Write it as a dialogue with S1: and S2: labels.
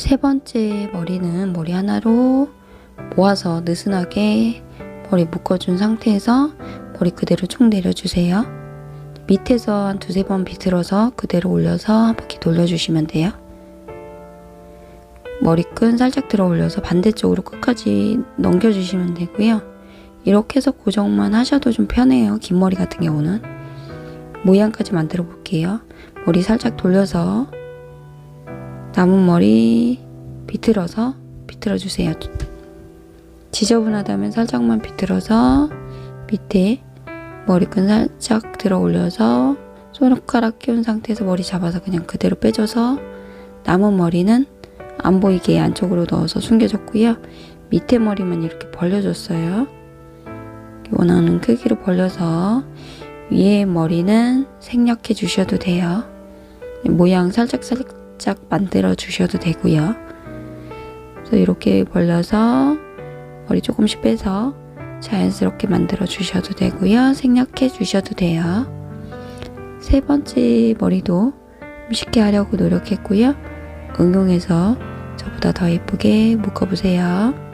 S1: 세 번째 머리는 머리 하나로 모아서 느슨하게 머리 묶어준 상태에서 머리 그대로 쭉 내려주세요. 밑에서 한 두세 번 비틀어서 그대로 올려서 한 바퀴 돌려주시면 돼요. 머리끈 살짝 들어 올려서 반대쪽으로 끝까지 넘겨주시면 되고요. 이렇게 해서 고정만 하셔도 좀 편해요. 긴 머리 같은 경우는. 모양까지 만들어 볼게요. 머리 살짝 돌려서 남은 머리 비틀어서 비틀어 주세요. 지저분하다면 살짝만 비틀어서 밑에 머리끈 살짝 들어 올려서 손가락 끼운 상태에서 머리 잡아서 그냥 그대로 빼줘서 남은 머리는 안 보이게 안쪽으로 넣어서 숨겨줬고요. 밑에 머리만 이렇게 벌려줬어요. 원하는 크기로 벌려서 위에 머리는 생략해 주셔도 돼요. 모양 살짝 살짝 만들어 주셔도 되고요. 그래서 이렇게 벌려서 머리 조금씩 빼서 자연스럽게 만들어 주셔도 되고요. 생략해 주셔도 돼요. 세 번째 머리도 쉽게 하려고 노력했고요. 응용해서 저보다 더 예쁘게 묶어보세요.